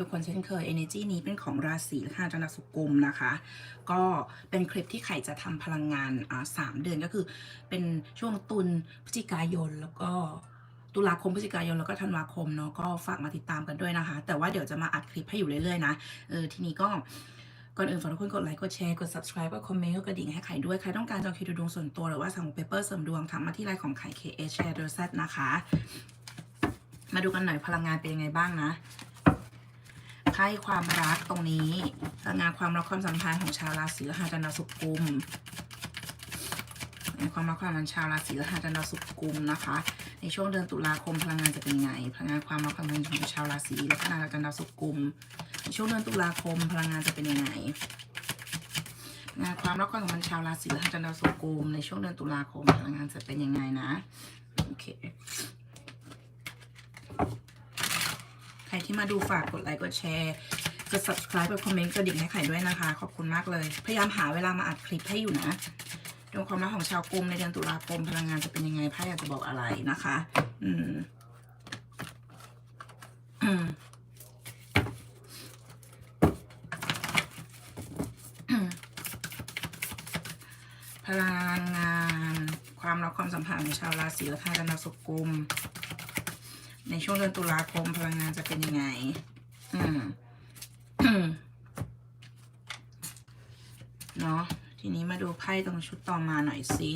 ทุกคนเช่นเคย energy นี้เป็นของราศีลัคนาจันทร์สุกุมนะคะ ก็เป็นคลิปที่ไข่จะทำพลังงานอ่าสามเดือนก็คือ เป็นช่วงตุลพฤศจิกายนแล้วก็ตุลาคมพฤศจิกายนแล้วก็ธันวาคมเนาะก็ฝากมาติดตามกันด้วยนะคะ แต่ว่าเดี๋ยวจะมาอัดคลิปให้อยู่เรื่อยๆนะเออทีนี้ก็ก่อนอื่นฝากทุกคนกดไลค์กดแชร์กด subscribe กดคอมเมนต์กดกระดิ่งให้ไข่ด้วย ใครต้องการจองคิวดูดวงส่วนตัวหรือว่าสั่งเปเปอร์เสริมดวงทำมาที่ไลน์ของไข่ KS Share โดย Z นะคะ มาดูกันหน่อยพลังงานเป็นยังไงบ้างนะ พ่ความรักตรงนี้พลังงานความรักความสัมพันธ์ของชาวราศีลัคนาจันทร์สุกุมในความรักความสัมพันธ์ชาวราศีลัคนาจันทร์สุกุมนะคะ ในช่วงเดือนตุลาคมพลังงานจะเป็นยังไงพลังงานความรักความสัมพันธ์ของชาวราศีลัคนาจันทร์สุกุม ในช่วงเดือนตุลาคมพลังงานจะเป็นยังไงงานความรักความสัมพันธ์ชาวราศีลัคนาจันทร์สุกุมในช่วงเดือนตุลาคมพลังงานจะเป็นยังไงนะโอเค ใครที่มาดูฝากกดไลค์กดแชร์กด subscribe กดคอมเมนต์กระดิ่งให้ไข่ด้วยนะคะ ขอบคุณมากเลย พยายามหาเวลามาอัดคลิปให้อยู่นะดวงความรักของชาวกลุ่มในเดือนตุลาคมพลังงานจะเป็นยังไงไพ่อยากจะบอกอะไรนะคะ อืมอืมพลังงาน ความรักความสัมพันธ์ของชาวราศีแลัคนาจันร์สุกุม ในช่วงเดือนตุลาคมพลังงานจะเป็นยังไง อืมเนาะทีนี้มาดูไพ่ตรงชุดต่อมาหน่อยสิ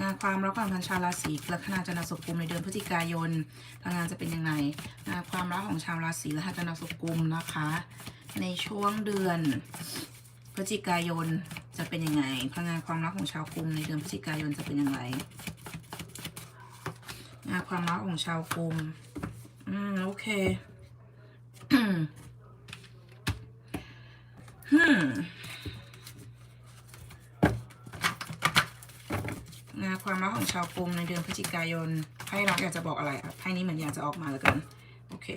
งานความรักความสัมพันชาวราศีลัคนาจันทร์สุกุมในเดือนพฤศจิกายนพลังงานจะเป็นยังไงงานความรักของชาวราศีลัคนาจันทร์สุกุมนะคะ ในช่วงเดือนพฤศจิกายนจะเป็นยังไงพลังงานความรักของชาวกุมในเดือนพฤศจิกายนจะเป็นยังไง ความรักของชาวกลุ่มอืม โอเคฮึมงานความรักของชาวกลุ่มในเดือนพฤศจิกายนไพ่รักอยากจะบอกอะไรอะไพ่นี้เหมือนอยากจะออกมาแล้วกัน โอเค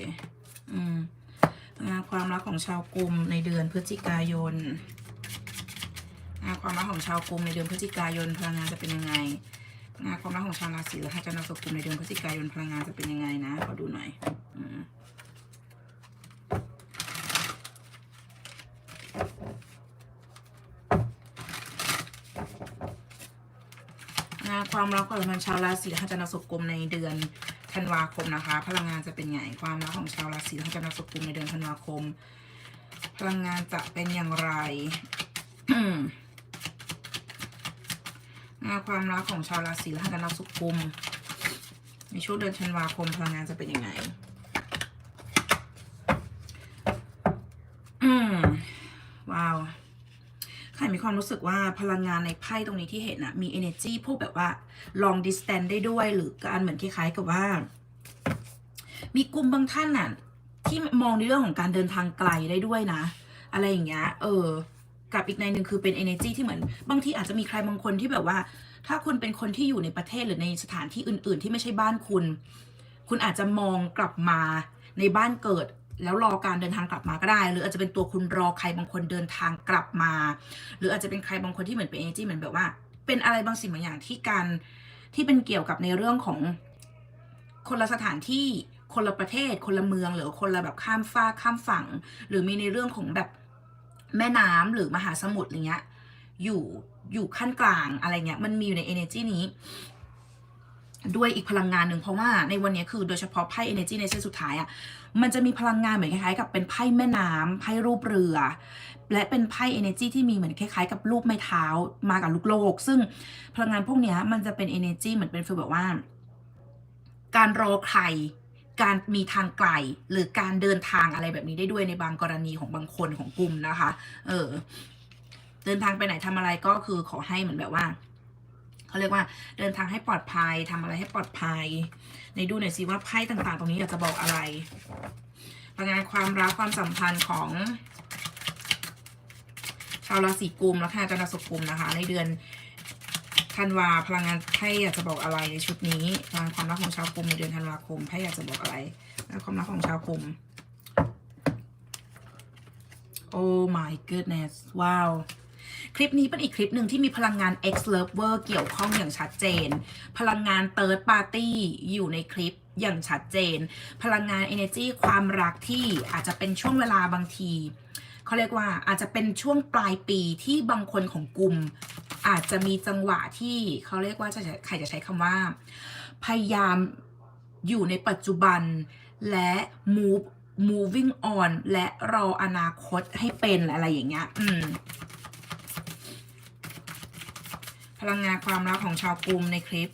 อืม งานความรักของชาวกุมในเดือนพฤศจิกายนงานความรักของชาวกุมในเดือนพฤศจิกายนพลังงานจะเป็นยังไง งานความรักของชาวราศีและให้จันทร์สุกุมในเดือนพฤศจิกายนพลังงานจะเป็นยังไงนะ ขอดูหน่อยอมงานความรักของชาวราศีและให้จันทร์สุกุมในเดือนธันวาคมนะคะ พลังงานจะเป็นไงความรักของชาวราศีและให้จันทร์สุกุมในเดือนธันวาคม พลังงานจะเป็นอย่างไร ความรักของชาวราศีและกันนักสุกุม ในช่วงเดือนธันวาคมพลังงานจะเป็นยังไงอืมว้าวใครมีความรู้สึกว่าพลังงานในไพ่ตรงนี้ที่เห็นอะมี energy พวกแบบว่า long distance ได้ด้วย หรือการเหมือนคล้ายๆกับว่า มีกลุ่มบางท่านน่ะที่มองในเรื่องของการเดินทางไกลได้ด้วยนะ อะไรอย่างเงี้ย เออ กับอีกในหนึ่งคือเป็น energy ที่เหมือนบางทีอาจจะมีใครบางคนที่แบบว่า ถ้าคุณเป็นคนที่อยู่ในประเทศหรือในสถานที่อื่น ๆ ที่ไม่ใช่บ้านคุณ คุณอาจจะมองกลับมาในบ้านเกิดแล้วรอการเดินทางกลับมาก็ได้ หรืออาจจะเป็นตัวคุณรอใครบางคนเดินทางกลับมา หรืออาจจะเป็นใครบางคนที่เหมือนเป็น energy เหมือนแบบว่า เป็นอะไรบางสิ่งบางอย่างที่การที่เป็นเกี่ยวกับในเรื่องของคนละสถานที่คนละประเทศ คนละเมือง หรือคนละแบบข้ามฟ้าข้ามฝั่ง หรือมีในเรื่องของแบบ แม่น้ำหรือมหาสมุทรอะไรเงี้ย อยู่อยู่ขั้นกลางอะไรเงี้ย มันมีอยู่ใน energy นี้ ด้วยอีกพลังงานหนึ่งเพราะว่าในวันนี้คือโดยเฉพาะไพ่ energy ในเส้นสุดท้ายอะ่ะ มันจะมีพลังงานเหมือนคล้ายๆกับเป็นไพ่แม่น้ำไพ่รูปเรือ และเป็นไพ่ energy ที่มีเหมือนคล้ายๆ กับรูปไม้เท้ามากับลูกโลก ซึ่งพลังงานพวกเนี้ยมันจะเป็น energy เหมือนเป็นฟีลแบบว่า การรอใคร การมีทางไกลหรือการเดินทางอะไรแบบนี้ได้ด้วยในบางกรณีของบางคนของกลุ่มนะคะ เออ เดินทางไปไหนทำอะไรก็คือขอให้เหมือนแบบว่าเขาเรียกว่าเดินทางให้ปลอดภัยทำอะไรให้ปลอดภัย ในดูหน่อยสิว่าไพ่ต่างๆ ตรงนี้อยากจะบอกอะไรพลังงานความรักความสัมพันธ์ของชาวราศีกุมและค่ะจันทร์สุกุมนะคะ ในเดือน ธันวาพลังงานไพ่อยากจะบอกอะไรในชุดนี้พลังความรักของชาวกุมในเดือนธันวาคมไพ่อยากจะบอกอะไรความรักของชาวกุม Oh my goodness ว้าวคลิปนี้เป็นอีกคลิปหนึ่งที่มีพลังงาน ex Lover เกี่ยวข้องอย่างชัดเจน พลังงาน Third Party อยู่ในคลิปอย่างชัดเจน พลังงาน Energy ความรักที่อาจจะเป็นช่วงเวลาบางที เขาเรียกว่าอาจจะเป็นช่วงปลายปีที่บางคนของกลุ่ม อาจจะมีจังหวะที่เขาเรียกว่าจะใครจะใช้คำว่า พยายามอยู่ในปัจจุบันและ move moving on และรออนาคตให้เป็นอะไรอย่างเงี้ย อืม พลังงานความรักของชาวกลุ่มในคลิป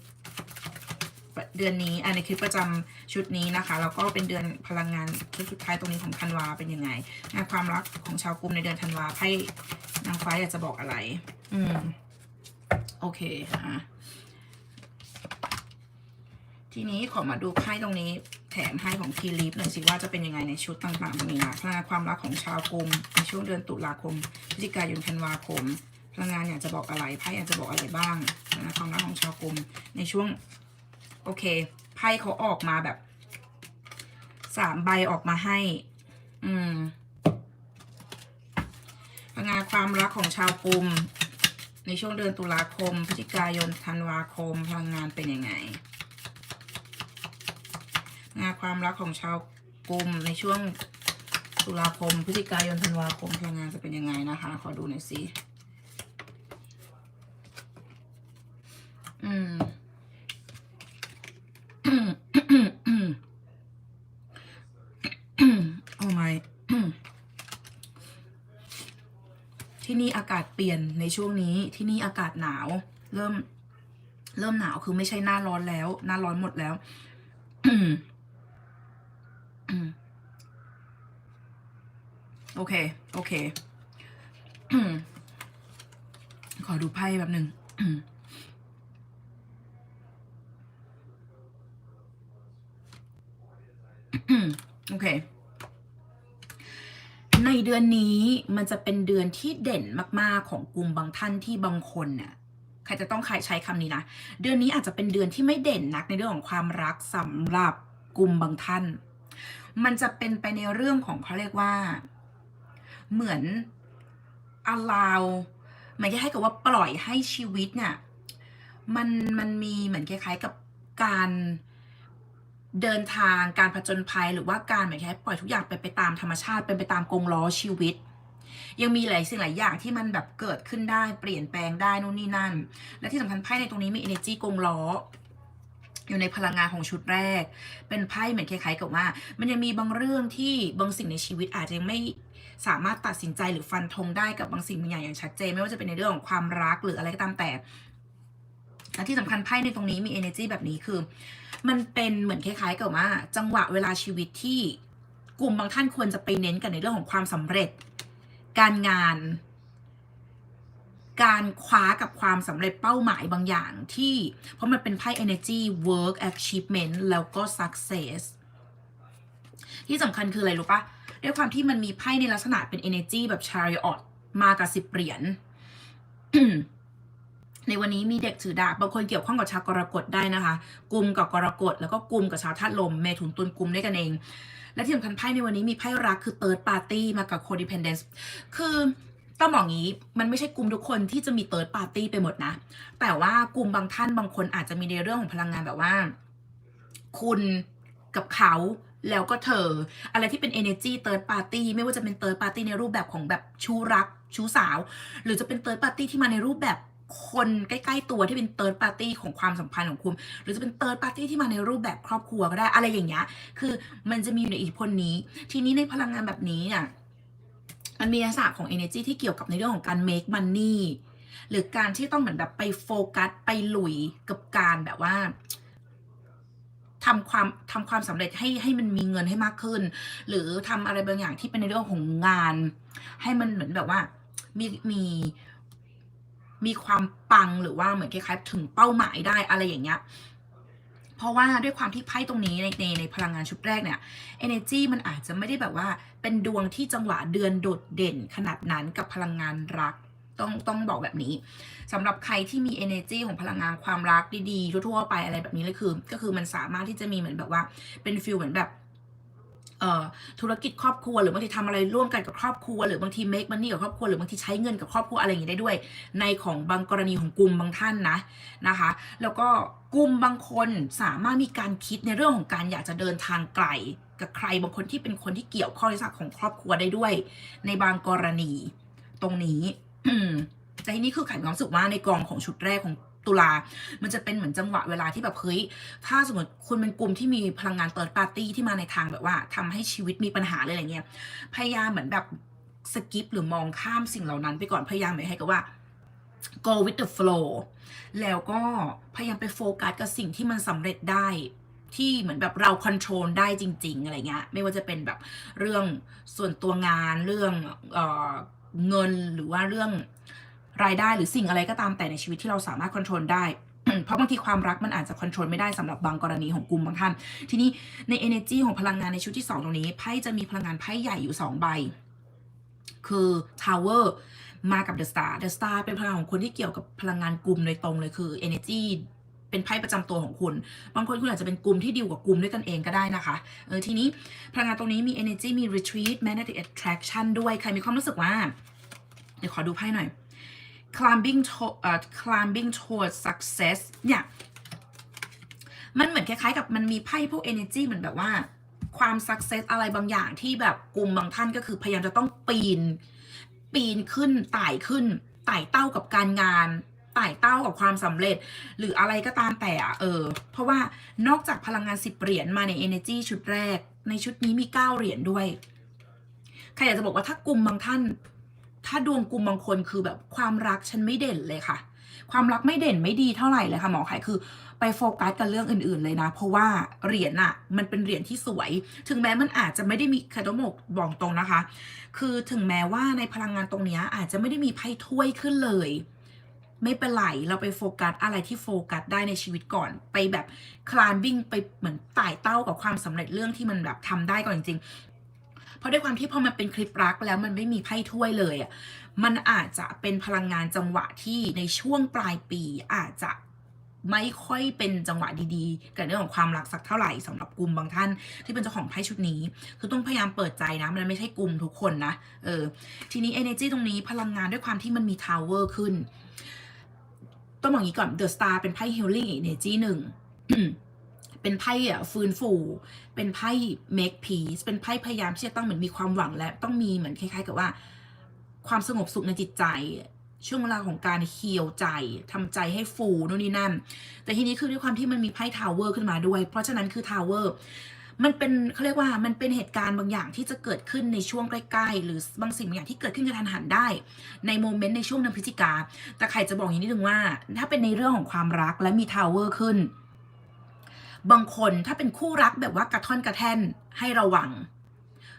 เดือนนี้อะในคลิปประจำชุดนี้นะคะแล้วก็เป็นเดือนพลังงานชุดสุดท้ายตรงนี้ของธันวาเป็นยังไงงานความรักของชาวกลุ่มในเดือนธันวาไพ่นางฟ้าอยากจะบอกอะไร อืมโอเคอะทีนี้ขอมาดูไพ่ตรงนี้แถมให้ของคีรีฟหน่อยสิว่าจะเป็นยังไงในชุดต่างๆตรงนี้นะพลังงานความรักของชาวกลุ่มในช่วงเดือนตุลาคมพฤศจิกายนธันวาคมพลังงานอยากจะบอกอะไรไพ่อยากจะบอกอะไรบ้างพลังงานความรักของชาวกลุ่มในช่วง โอเคไพ่เขาออกมาแบบสามใบออกมาให้ อืมพลังงานความรักของชาวกุม ในช่วงเดือนตุลาคมพฤศจิกายนธันวาคมพลังงานเป็นยังไงงานความรักของชาวกุมในช่วงตุลาคมพฤศจิกายนธันวาคมพลังงานจะเป็นยังไงนะคะ ขอดูหน่อยสิ อืม โอ้ my ที่นี่อากาศเปลี่ยนในช่วงนี้ที่นี่อากาศหนาว เริ่ม เริ่มหนาวคือไม่ใช่หน้าร้อนแล้ว หน้าร้อนหมดแล้วโอเค โอเค ขอดูไพ่แบบหนึ่งโอเค ในเดือนนี้มันจะเป็นเดือนที่เด่นมากๆของกลุ่มบางท่านที่บางคนเนี่ยใครจะต้องใครใช้คำนี้นะ เดือนนี้อาจจะเป็นเดือนที่ไม่เด่นนักในเรื่องของความรักสำหรับกลุ่มบางท่าน มันจะเป็นไปในเรื่องของเขาเรียกว่า เหมือน allow หมายให้กับว่าปล่อยให้ชีวิตเนี่ยมันมันมีเหมือนคล้ายๆกับการ เดินทางการผจญภัยหรือว่าการเหมือนแค่ปล่อยทุกอย่างไปไปตามธรรมชาติเป็นไปตามกงล้อชีวิต ยังมีหลายสิ่งหลายอย่างที่มันแบบเกิดขึ้นได้เปลี่ยนแปลงได้นู่นนี่นั่น และที่สำคัญไพ่ในตรงนี้มี energy กงล้ออยู่ในพลังงานของชุดแรก เป็นไพ่เหมือนคล้ายๆกับว่า มันยังมีบางเรื่องที่บางสิ่งในชีวิตอาจจะยังไม่สามารถตัดสินใจหรือฟันธงได้กับบางสิ่งบางอย่างอย่างชัดเจน ไม่ว่าจะเป็นในเรื่องของความรักหรืออะไรก็ตามแต่ ที่สำคัญไพ่ในตรงนี้มี energy แบบนี้คือ มันเป็นเหมือนคล้ายๆกับว่า จังหวะเวลาชีวิตที่กลุ่มบางท่านควรจะไปเน้นกันในเรื่องของความสำเร็จ การงาน การคว้ากับความสำเร็จเป้าหมายบางอย่างที่เพราะมันเป็นไพ่ energy work achievement แล้วก็ success ที่สำคัญคืออะไรรู้ปะด้วยความที่มันมีไพ่ในลักษณะเป็น energy แบบ chariot มากับสิบเหรียญ ในวันนี้มีเด็กถือดาบบางคนเกี่ยวข้องกับชาวกรกฎได้นะคะกลุ่มกับกรกฎแล้วก็กลุ่มกับชาวธาตุลมเมถุนตุลกลุ่มด้วยกันเอง และที่สำคัญไพ่ในวันนี้มีไพ่รักคือ third party มากับ codependence คือต้องบอกงี้มันไม่ใช่กลุ่มทุกคนที่จะมี third party ไปหมดนะ แต่ว่ากลุ่มบางท่านบางคนอาจจะมีในเรื่องของพลังงานแบบว่า คุณกับเขาแล้วก็เธอ อะไรที่เป็น energy third party ไม่ว่าจะเป็น third party ในรูปแบบของแบบชู้รักชู้สาว หรือจะเป็น third party ที่มาในรูปแบบ คนใกล้ๆตัวที่เป็น third party ของความสัมพันธ์ของคุณ หรือจะเป็น third party ที่มาในรูปแบบครอบครัวก็ได้อะไรอย่างเงี้ยคือมันจะมีอยู่ในอิทธิพลนี้ ทีนี้ในพลังงานแบบนี้เนี่ยมันมีลักษณะของ energy ที่เกี่ยวกับในเรื่องของการ make money หรือการที่ต้องเหมือนแบบไปโฟกัสไปลุยกับการแบบว่าทำความทำความสำเร็จให้ให้มันมีเงินให้มากขึ้น หรือทำอะไรบางอย่างที่เป็นในเรื่องของงาน ให้มันเหมือนแบบว่ามีมี มีความปังหรือว่าเหมือนคล้ายๆถึงเป้าหมายได้อะไรอย่างเงี้ยเพราะว่าด้วยความที่ไพ่ตรงนี้ในในในพลังงานชุดแรกเนี่ย energy มันอาจจะไม่ได้แบบว่าเป็นดวงที่จังหวะเดือนโดดเด่นขนาดนั้นกับพลังงานรักต้องต้องบอกแบบนี้สำหรับใครที่มี energy ของพลังงานความรักดีๆทั่วๆไปอะไรแบบนี้เลยคือ ก็คือมันสามารถที่จะมีเหมือนแบบว่าเป็นฟิลเหมือนแบบ ธุรกิจครอบครัวหรือบางทีทำอะไรร่วมกันกับครอบครัว หรือบางที make money กับครอบครัวหรือบางทีใช้เงินกับครอบครัวอะไรอย่างนี้ได้ด้วย ในของบางกรณีของกลุ่มบางท่านนะนะคะ แล้วก็กลุ่มบางคนสามารถมีการคิดในเรื่องของการอยากจะเดินทางไกล กับใครบางคนที่เป็นคนที่เกี่ยวข้องในลักของครอบครัวได้ด้วย ในบางกรณี ตรงนี้แต่ทีนี้คือขันความรู้สึกว่าในกองของชุดแรกของ ตุลา มันจะเป็นเหมือนจังหวะเวลาที่แบบเฮ้ย ถ้าสมมติคุณเป็นกลุ่มที่มีพลังงานเติร์ดปาร์ตี้ที่มาในทางแบบว่าทำให้ชีวิตมีปัญหาเลยอะไรเงี้ย พยายามเหมือนแบบสกิปหรือมองข้ามสิ่งเหล่านั้นไปก่อน พยายามหมายให้กับว่า go with the flow แล้วก็พยายามไปโฟกัสกับสิ่งที่มันสำเร็จได้ที่เหมือนแบบเราค o n t r o l ได้จริง ๆ อะไรเงี้ย ไม่ว่าจะเป็นแบบเรื่องส่วนตัวงานเรื่องเออเงินหรือว่าเรื่อง รายได้หรือสิ่งอะไรก็ตามแต่ในชีวิตที่เราสามารถค o n t r o l ได้ เพราะบางทีความรักมันอาจจะค o n t r o l ไม่ได้สำหรับบางกรณีของกลุ่มบางท่านทีนี้ใน energy ของพลังงานในชุดที่ 2 ตรงนี้ไพ่จะมีพลังงานไพ่ใหญ่อยู่ 2 ใบ คือ Tower มากับ The Star The Star เป็นพลังของคนที่เกี่ยวกับพลังงานกลุ่มโดยตรงเลยคือ energy เป็นไพ่ประจำตัวของคุณ บางคนคุณอาจจะเป็นกลุ่มที่ดีลกับกลุ่มด้วยกันเองก็ได้นะคะ เออทีนี้พลังงานตรงนี้มี energy มี retreat magnetic attraction ด้วย ใครมีความรู้สึกว่า เดี๋ยวขอดูไพ่หน่อย climbing to เอ่อ climbing towards success เนี่ย มันเหมือนคล้ายๆ กับมันมีไพ่พวก energy เหมือนแบบว่า ความ success อะไรบางอย่างที่แบบกลุ่มบางท่านก็คือพยายามจะต้องปีน ปีนขึ้นไต่ขึ้นไต่เต้ากับการงานไต่เต้ากับความสำเร็จ หรืออะไรก็ตามแต่อะเออ เพราะว่านอกจากพลังงานสิบเหรียญมาใน energy ชุดแรก ในชุดนี้มีเก้าเหรียญด้วยใครอยากจะบอกว่าถ้ากลุ่มบางท่าน ถ้าดวงกลุ่มบางคนคือแบบความรักฉันไม่เด่นเลยค่ะ ความรักไม่เด่นไม่ดีเท่าไหร่เลยค่ะหมอไข่คือไปโฟกัสกับเรื่องอื่นๆเลยนะ เพราะว่าเหรียญอะมันเป็นเหรียญที่สวย ถึงแม้มันอาจจะไม่ได้มีคาโดโมกบอกตรงนะคะ คือถึงแม้ว่าในพลังงานตรงนี้อาจจะไม่ได้มีไพ่ถ้วยขึ้นเลย ไม่เป็นไรเราไปโฟกัสอะไรที่โฟกัสได้ในชีวิตก่อน ไปแบบคลานวิ่งไปเหมือนไต่เต้ากับความสำเร็จเรื่องที่มันแบบทำได้ก่อนจริง ราะด้วยความที่พอมันเป็นคลิปรักแล้วมันไม่มีไพ่ถ้วยเลยอะมันอาจจะเป็นพลังงานจังหวะที่ในช่วงปลายปีอาจจะไม่ค่อยเป็นจังหวะดีๆกับเรื่องของความรักสักเท่าไหร่สำหรับกลุ่มบางท่าน ที่เป็นเจ้าของไพ่ชุดนี้ คือต้องพยายามเปิดใจนะ มันไม่ใช่กลุ่มทุกคนนะเออทีนี้ energy ตรงนี้พลังงานด้วยความที่มันมี tower ขึ้น ต้องบอกอย่างนี้ก่อน the star เป็นไพ่ healing energy หนึ่ง เป็นไพ่อะฟื้นฟู เป็นไพ่ make peace เป็นไพ่พยายามที่จะต้องเหมือนมีความหวังและต้องมีเหมือนคล้ายๆ กับว่า ความสงบสุขในจิตใจ ช่วงเวลาของการเฮียวใจทำใจให้ฟูนู่นนี่นั่น แต่ทีนี้คือด้วยความที่มันมีไพ่ทาวเวอร์ขึ้นมาด้วย เพราะฉะนั้นคือทาวเวอร์มันเป็นเขาเรียกว่ามันเป็นเหตุการณ์บางอย่างที่จะเกิดขึ้นในช่วงใกล้ๆ หรือบางสิ่งบางอย่างที่เกิดขึ้นกระทันหันได้ ในโมเมนต์ในช่วงเดือนพฤศจิกาแต่ใครจะบอกอย่างนี้นิดนึงว่า ถ้าเป็นในเรื่องของความรักและมีทาวเวอร์ขึ้น บางคนถ้าเป็นคู่รักแบบว่ากระท่อนกระแท่นให้ระวัง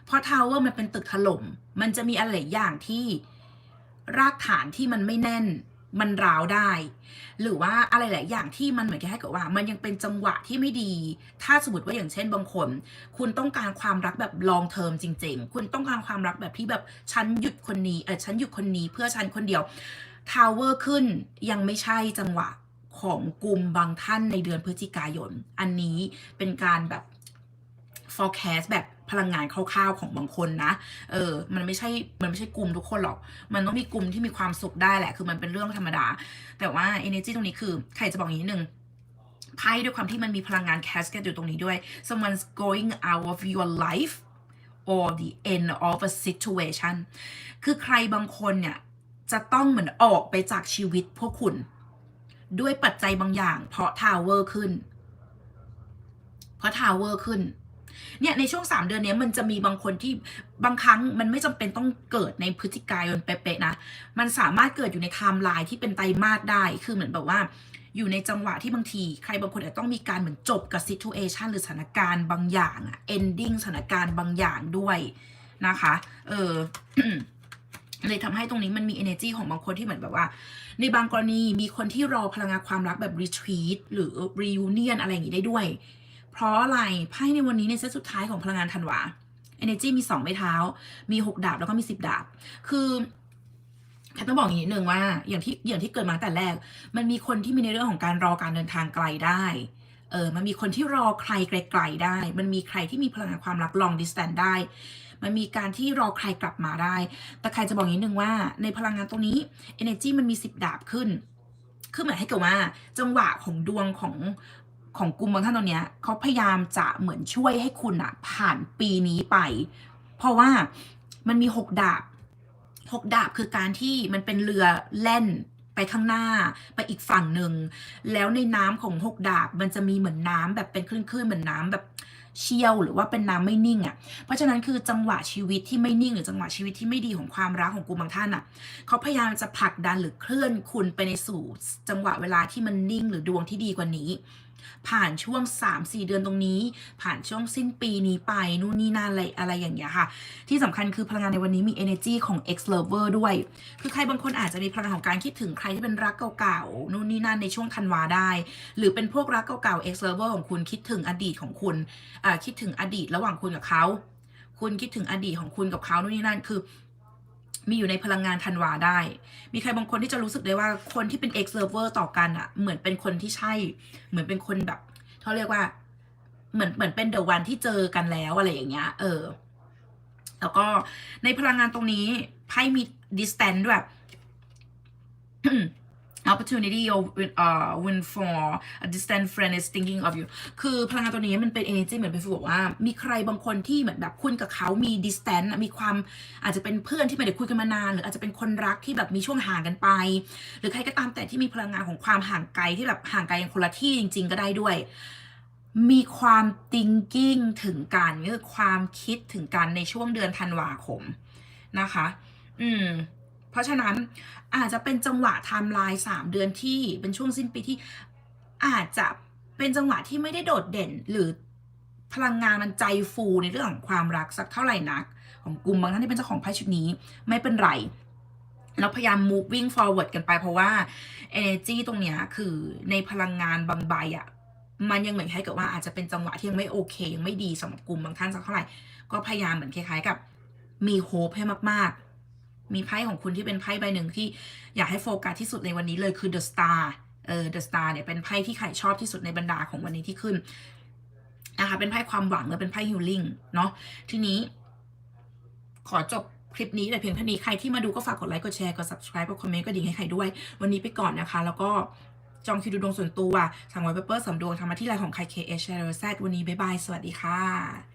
เพราะทาวเวอร์มันเป็นตึกถล่ม มันจะมีอะไรอย่างที่รากฐานที่มันไม่แน่น มันร้าวได้ หรือว่าอะไรหลายอย่างที่มันเหมือนกับให้กับว่า มันยังเป็นจังหวะที่ไม่ดี ถ้าสมมติว่าอย่างเช่นบางคน คุณต้องการความรักแบบ long term จริง ๆ คุณต้องการความรักแบบที่แบบฉันหยุดคนนี้เออฉันหยุดคนนี้เพื่อฉันคนเดียว tower ขึ้นยังไม่ใช่จังหวะ ของกลุ่มบางท่านในเดือนพฤศจิกายน อันนี้เป็นการแบบ forecast แบบพลังงานคร่าวๆของบางคนนะ เออ มันไม่ใช่ มันไม่ใช่กลุ่มทุกคนหรอก มันต้องมีกลุ่มที่มีความสุขได้แหละ คือมันเป็นเรื่องธรรมดา แต่ว่า energy ตรงนี้คือ ใครจะบอกอย่างนี้หนึ่งไพ่ด้วยความที่มันมีพลังงาน cascade อยู่ตรงนี้ด้วย someone's going out of your life or the end of a situation คือใครบางคนเนี่ย จะต้องเหมือนออกไปจากชีวิตพวกคุณ ด้วยปัจจัยบางอย่าง เพราะทาวเวอร์ขึ้น เพราะทาวเวอร์ขึ้น เนี่ยในช่วง3เดือนนี้มันจะมีบางคนที่บางครั้งมันไม่จำเป็นต้องเกิดในพฤศจิกายนเป๊ะๆนะ มันสามารถเกิดอยู่ในไทม์ไลน์ที่เป็นไตรมาสได้ คือเหมือนแบบว่า อยู่ในจังหวะที่บางที ใครบางคนอาจจะต้องมีการเหมือนจบกับซิทูเอชันหรือสถานการณ์บางอย่างอะ ending สถานการณ์บางอย่างด้วยนะคะ เออ เลยทำให้ตรงนี้มันมี energy ของบางคนที่เหมือนแบบว่า ในบางกรณีมีคนที่รอพลังงานความรักแบบ retreat หรือ reunion อะไรอย่างนี้ได้ด้วย เพราะอะไรไพ่ในวันนี้ในเซตสุดท้ายของพลังงานธันวา energy มีสองไม้เท้า มีหกดาบแล้วก็มีสิบดาบ คือแค่ต้องบอกอย่างนี้หนึ่งว่าอย่างที่อย่างที่เกิดมาตั้งแต่แรก มันมีคนที่มีในเรื่องของการรอการเดินทางไกลได้เเออมันมีคนที่รอใครไกลๆได้ มันมีใครที่มีพลังงานความรัก long distance ได้ มันมีการที่รอใครกลับมาได้ แต่ใครจะบอกนิดนึงว่า ในพลังงานตรงนี้ energy มันมีสิบดาบขึ้น คือเหมือนให้กับว่า จังหวะของดวงของของกลุ่มบางท่านตรงเนี้ยเขาพยายามจะเหมือนช่วยให้คุณอะผ่านปีนี้ไป เพราะว่ามันมีหกดาบหกดาบคือการที่มันเป็นเรือแล่นไปข้างหน้าไปอีกฝั่งหนึ่ง แล้วในน้ำของหกดาบมันจะมีเหมือนน้ำแบบเป็นคลื่นๆเหมือนน้ำแบบ เชี่ยวหรือว่าเป็นน้ำไม่นิ่งอะ่ะ เพราะฉะนั้นคือจังหวะชีวิตที่ไม่นิ่ง หรือจังหวะชีวิตที่ไม่ดีของความรักของกูบางท่านอะเขาพยายามจะผลักดันหรือเคลื่อนคุณไปในสู่จังหวะเวลาที่มันนิ่งหรือดวงที่ดีกว่านี้ ผ่านช่วง 3-4 เดือนตรงนี้ ผ่านช่วงสิ้นปีนี้ไปนู่นนี่นั่นอะไรอะไรอย่างเงี้ยค่ะ ที่สำคัญคือพลังงานในวันนี้มี energy ของ ex lover ด้วย คือใครบางคนอาจจะมีพลังของการคิดถึงใครที่เป็นรักเก่าๆนู่นนี่นั่นในช่วงธันวาได้ หรือเป็นพวกรักเก่าๆ ex lover ของคุณคิดถึงอดีตของคุณคิดถึงอดีตระหว่างคุณกับเขาคุณคิดถึงอดีตของคุณกับเขานู่นนี่นั่นคือ มีอยู่ในพลังงานธันวาได้ มีใครบางคนที่จะรู้สึกได้ว่าคนที่เป็น ex lover ต่อกันอะเหมือนเป็นคนที่ใช่ เหมือนเป็นคนแบบเขาเรียกว่า เหมือนเหมือนเป็นเดอะวันที่เจอกันแล้วอะไรอย่างเงี้ย เออ แล้วก็ในพลังงานตรงนี้ไพ่มี distance ด้วย opportunity of uh win for a distant friend is thinking of you คือพลังงานตัวนี้มันเป็น energy เหมือนเป็นฟีลบอกว่า มีใครบางคนที่เหมือนแบบคุณกับเขามี distance มีความอาจจะเป็นเพื่อนที่ไม่ได้คุยกันมานาน หรืออาจจะเป็นคนรักที่แบบมีช่วงห่างกันไป หรือใครก็ตามแต่ที่มีพลังงานของความห่างไกลที่แบบห่างไกลกันคนละที่จริง ๆ ก็ได้ด้วย มีความ thinking ถึงกันคือความคิดถึงกันในช่วงเดือนธันวาคมนะคะ อืม เพราะฉะนั้นอาจจะเป็นจังหวะไทม์ไลน์สามเดือนที่เป็นช่วงสิ้นปีที่อาจจะเป็นจังหวะที่ไม่ได้โดดเด่นหรือพลังงานมันใจฟูในเรื่องของความรักสักเท่าไหร่นัก ของกลุ่มบางท่านที่เป็นเจ้าของไพ่ชุดนี้ไม่เป็นไรเราพยายาม moving forward กันไปเพราะว่า energy ตรงเนี้ยคือในพลังงานบางใบอะมันยังเหมือนคล้ายกับว่าอาจจะเป็นจังหวะที่ยังไม่โอเคยังไม่ดีสำหรับกลุ่มบางท่านสักเท่าไหร่ ก็พยายามเหมือนคล้ายๆกับมีโฮปให้มากๆ มีไพ่ของคุณที่เป็นไพ่ใบหนึ่งที่อยากให้โฟกัสที่สุดในวันนี้เลยคือ The Star เออ The Star เนี่ยเป็นไพ่ที่ใครชอบที่สุดในบรรดาของวันนี้ที่ขึ้นนะคะเป็นไพ่ความหวังและเป็นไพ่ฮิลลิ่งเนาะทีนี้ ขอจบคลิปนี้แต่เพียงเท่านี้ใครที่มาดูก็ฝากกดไลค์กดแชร์กด subscribe กดคอมเมนต์กดดิ่งให้ใครด้วย วันนี้ไปก่อนนะคะ แล้วก็จองคิวดูดวงส่วนตัวสั่งไว้เปเปอร์สำดวงทำมาที่ไลน์ของใคร KH แชร์แซวันนี้บ๊ายบาย สวัสดีค่ะ